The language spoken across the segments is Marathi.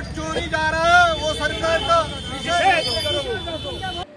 जा रहा वो सरकार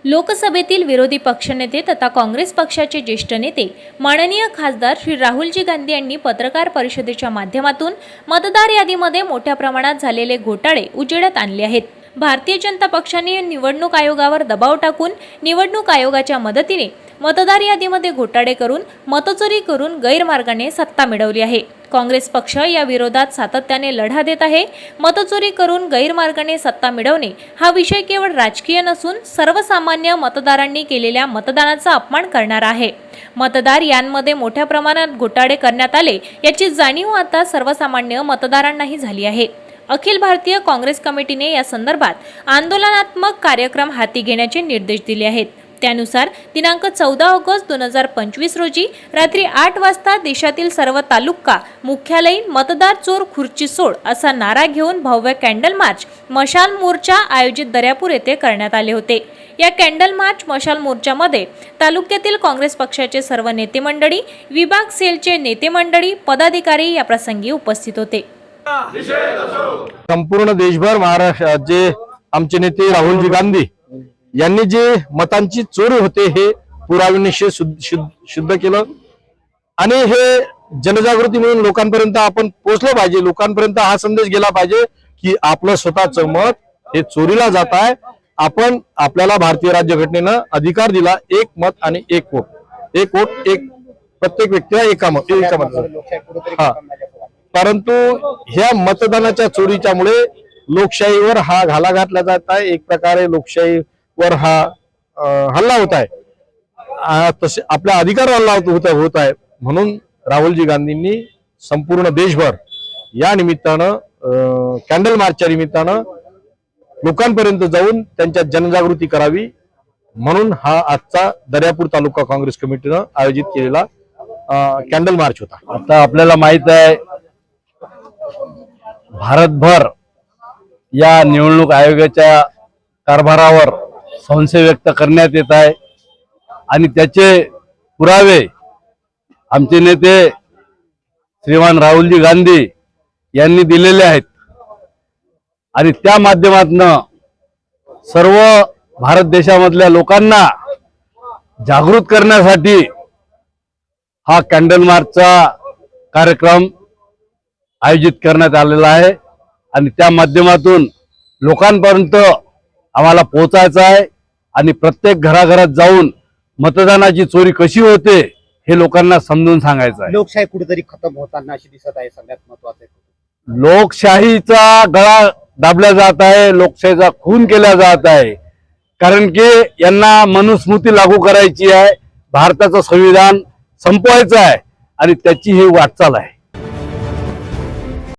लोकसभेतील विरोधी पक्षनेते तथा काँग्रेस पक्षाचे ज्येष्ठ नेते माननीय खासदार श्री राहुलजी गांधी यांनी पत्रकार परिषदेच्या माध्यमातून मतदार यादीमध्ये मोठ्या प्रमाणात झालेले घोटाळे उजेडात आणले आहेत. भारतीय जनता पक्षाने निवडणूक आयोगावर दबाव टाकून निवडणूक आयोगाच्या मदतीने मतदार यादीमध्ये घोटाळे करून मतचोरी करून गैरमार्गाने सत्ता मिळवली आहे. काँग्रेस पक्ष या विरोधात सातत्याने लढा देत आहे. मतचोरी करून गैरमार्गाने सत्ता मिळवणे हा विषय केवळ राजकीय नसून सर्वसामान्य मतदारांनी केलेल्या मतदानाचा अपमान करणारा आहे. मतदार यांमध्ये मोठ्या प्रमाणात घोटाळे करण्यात आले याची जाणीव आता सर्वसामान्य मतदारांनाही झाली आहे. अखिल भारतीय काँग्रेस कमिटीने या संदर्भात आंदोलनात्मक कार्यक्रम हाती घेण्याचे निर्देश दिले आहेत. त्यानुसार दिनांक चौदा ऑगस्ट दोन हजार पंचवीस रोजी रात्री आठ वाजता देशातील सर्व तालुका मुख्यालयीन मतदार चोर खुर्ची सोड असा नारा घेऊन भव्य कॅन्डल मार्च मशाल मोर्चा आयोजित दर्यापूर येथे करण्यात आले होते. या कॅन्डल मार्च मशाल मोर्चामध्ये तालुक्यातील काँग्रेस पक्षाचे सर्व नेते मंडळी विभाग सेलचे नेते मंडळी पदाधिकारी या प्रसंगी उपस्थित होते. संपूर्ण देशभर महाराष्ट्राचे आमचे नेते राहुलजी गांधी यांनी जे मतांची चोरी होते हे शुद्ध- शुद्ध केलं. आणि हे जनजागृती म्हणून लोकांपर्यंत आपण पोहोचलं पाहिजे. लोकांपर्यंत हा संदेश गेला पाहिजे की आपलं स्वतःचं मत हे चोरीला जात आहे. आपण आपल्याला भारतीय राज्यघटनेनं अधिकार दिला. एक मत आणि एक वोट. एक वोट एक प्रत्येक व्यक्तीला एका मत एका मत हा. परंतु ह्या मतदानाच्या चोरीच्यामुळे लोकशाहीवर हा घाला घातला जात आहे. एक प्रकारे लोकशाहीवर हा हल्ला होत आहे. तसे आपल्या अधिकार हल्ला होत होत- आहे. म्हणून राहुलजी गांधींनी संपूर्ण देशभर या निमित्तानं अं, कॅन्डल मार्चच्या निमित्तानं लोकांपर्यंत जाऊन त्यांच्यात जनजागृती करावी म्हणून हा आजचा दर्यापूर तालुका काँग्रेस कमिटीनं आयोजित केलेला कॅन्डल मार्च होता. आता आपल्याला माहीत आहे भारतभर या निवडणूक आयोगाच्या कारभारावर संशय व्यक्त करण्यात येत आहे. आणि त्याचे पुरावे आमचे नेते श्रीमान राहुलजी गांधी यांनी दिलेले आहेत. आणि त्या माध्यमातनं सर्व भारत देशामधल्या लोकांना जागृत करण्यासाठी हा कॅन्डल मार्चचा कार्यक्रम आयोजित करण्यात आलेला आहे. आणि त्या माध्यमातून लोकांपर्यंत आम्हाला पोहोचायचं आहे. आणि प्रत्येक घराघरात जाऊन मतदानाची चोरी कशी होते हे लोकांना समजून सांगायचं आहे. लोकशाही कुठेतरी खतम होताना अशी दिसत आहे सगळ्यात महत्वाचं. लोकशाहीचा गळा दाबला जात आहे लोकशाहीचा खून केला जात आहे. कारण की यांना मनुस्मृती लागू करायची आहे. भारताचं संविधान संपवायचं आहे. आणि त्याची ही वाटचाल आहे.